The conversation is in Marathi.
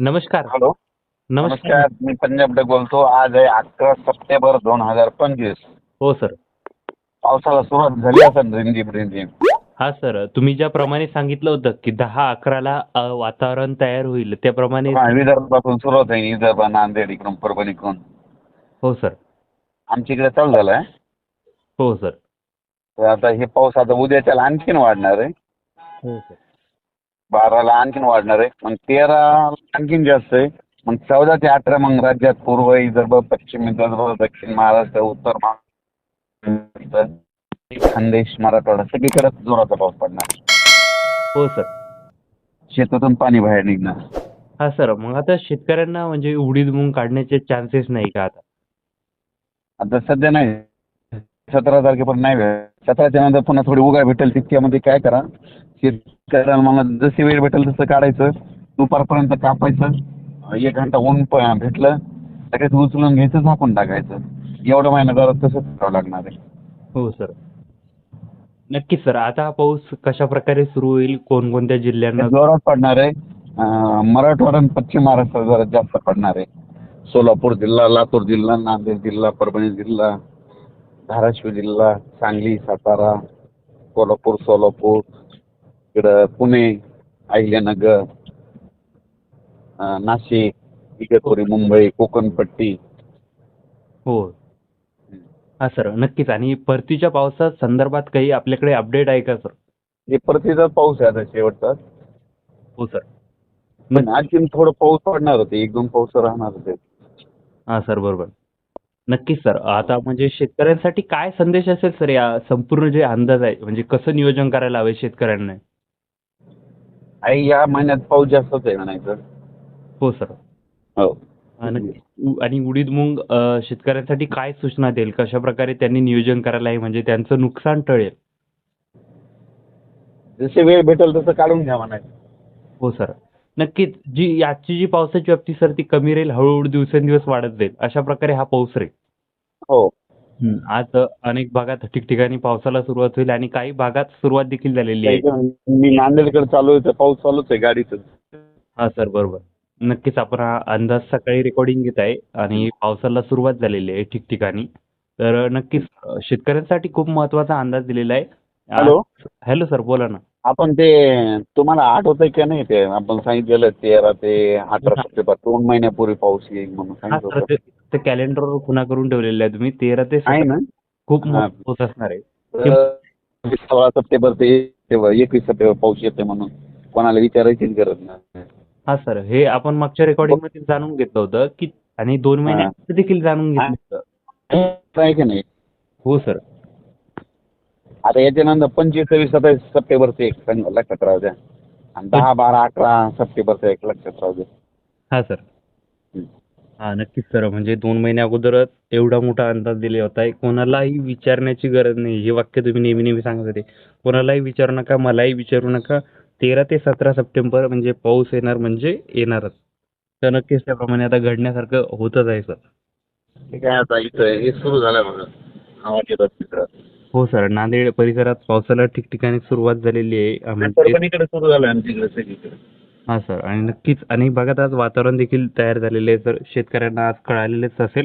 नमस्कार. हॅलो. नमस्कार. मी पंजाब डग बोलतो. आज आहे अकरा सप्टेंबर दोन हजार पंचवीस. हो सर. पावसाला सुरुवात झाली असेल रिमझिम रिमझिम. हा सर. तुम्ही ज्याप्रमाणे सांगितलं होतं की दहा अकराला अ, वातावरण तयार होईल त्याप्रमाणे हा, विदर्भातून सुरुवात आहे. विदर्भ नांदेड इकडून परभणी इकडून. हो सर. आमच्या इकडे चालू झालाय हो सर. तर आता हे पाऊस आता उद्याच्याला आणखीन वाढणार आहे. हो सर. बाराला आणखीन वाढणार आहे. मग तेरा आणखीन जास्त आहे. मग चौदा ते अठरा मग राज्यात पूर्व विदर्भ पश्चिम विदर्भ दक्षिण महाराष्ट्र उत्तर महाराष्ट्र खानदेश मराठवाडा सगळीकडे जोराचा पाऊस पडणार. हो सर. शेतातून पाणी बाहेर निघणार. हा सर. मग आता शेतकऱ्यांना म्हणजे उडीद मूग काढण्याचे चान्सेस नाही का आता? आता सध्या नाही. सतरा तारखेपर्यंत नाही वेळ सतराच्या नंतर पुन्हा थोडी उघड भेटेल तितक्यामध्ये काय करा? शेतकऱ्याला मला जशी वेळ भेटेल तसं काढायचं. दुपारपर्यंत कापायचं. एक घंटा ऊन भेटलं लगेच उचलून घ्यायचं झाकून टाकायचं. एवढं महिना जरा तसंच करावं लागणार आहे. हो सर. नक्कीच सर. आता हा पाऊस कशा प्रकारे सुरू होईल? कोणकोणत्या जिल्ह्यांना? जोरात पडणार आहे. मराठवाडा आणि पश्चिम महाराष्ट्र जरा जास्त पडणार आहे. सोलापूर जिल्हा लातूर जिल्हा नांदेड जिल्हा परभणी जिल्हा धाराशिव जिल्हा सांगली सातारा कोल्हापूर सोलापूर इकडं पुणे अहिल्यानगर अं, नाशिक इगतपुरी मुंबई कोकणपट्टी. हो. हा सर नक्कीच. आणि परतीच्या पावसा संदर्भात काही आपल्याकडे अपडेट आहे का सर? हे परतीचा पाऊस आहे आता शेवटचा. हो सर. पण आणखीन थोडं पाऊस पडणार होते. एक दोन पाऊस राहणार होते. हा सर बरोबर. नक्कीच सर. आता म्हणजे शेतकऱ्यांसाठी काय संदेश असेल सर या संपूर्ण जे अंदाज आहे? म्हणजे कसं नियोजन करायला हवे शेतकऱ्यांना? आई या महिन्यात पाऊस जास्तच आहे म्हणायचं. हो सर. हो. आणि उडीद मूग अ, शेतकऱ्यांसाठी काय सूचना देईल? कशा प्रकारे त्यांनी नियोजन करायला आहे? म्हणजे त्यांचं नुकसान टळेल. जसे वेळ भेटेल तसं काढून घ्या म्हणायचं. हो सर. नक्कीच जी याची जी पावसाची व्याप्ती सर ती कमी राहील हळूहळू दिवसेंदिवस वाढत जाईल. अशा प्रकारे हा पाऊस राहील. हो. आज अनेक भागात ठिकठिकाणी पावसाला सुरुवात होईल आणि काही भागात सुरुवात देखील झालेली आहे. मी नांदेडकडे चालू आहे तर पाऊस चालूच आहे गाडीचं. हा सर बरोबर. नक्कीच आपण हा अंदाज सकाळी रेकॉर्डिंग घेत आहे आणि पावसाला सुरुवात झालेली आहे ठिकठिकाणी. तर नक्कीच शेतकऱ्यांसाठी खूप महत्त्वाचा अंदाज दिलेला आहे. हॅलो हॅलो सर बोला ना. आपण ते तुम्हाला आठवतंय का नाही ते? आपण सांगितलेलं तेरा ते अठरा सप्टेंबर दोन महिन्यापूर्वी पाऊस येईल म्हणून सांगितलं होतं. ते- कॅलेंडरवर खुणा करून ठेवलेले आहे तुम्ही. तेरा ते आहे ना? खूप हा. पाऊस असणार आहे. तर सोळा सप्टेंबर ते एकवीस सप्टेंबर पाऊस येते म्हणून कोणाला विचारायचीच गरज नाही. हा सर. हे आपण मागच्या रेकॉर्डिंगमध्ये जाणून घेतलं होतं की आणि दोन हा. महिन्यात देखील जाणून घेतलं होतं. आहे की नाही? हो सर. आता याच्यानंतर पंचवीस सव्वीस सत्तावीस सप्टेंबरचं एक सांग लक्षात राहू द्या. आणि दहा बारा अकरा सप्टेंबरचं एक लक्षात राहू द्या. हा सर. हं. हा नक्कीच सर. म्हणजे दोन महिन्या अगोदरच एवढा मोठा अंदाज दिले होता कोणालाही विचारण्याची गरज नाही. हे वाक्य तुम्ही नेहमी नेहमी सांगत होते. कोणालाही विचारू नका मलाही विचारू नका. तेरा ते सतरा सप्टेंबर म्हणजे पाऊस येणार म्हणजे येणारच. तर नक्कीच त्याप्रमाणे आता घडण्यासारखं होतच आहे सर. हे काय आता इथं हे सुरू झालं बघा आवाज येतात तिकडं हो सर नांदेड परिसरात पावसाला ठिकठिकाणी सुरुवात झालेली आहे. अं, म्हणजे परभणीकडे सुरू झालं आमच्याकडे सगळीकडे. हा सर आणि नक्कीच अनेक भागात आज वातावरण देखील तयार झालेले आहे. सर शेतकऱ्यांना आज कळालेलेच असेल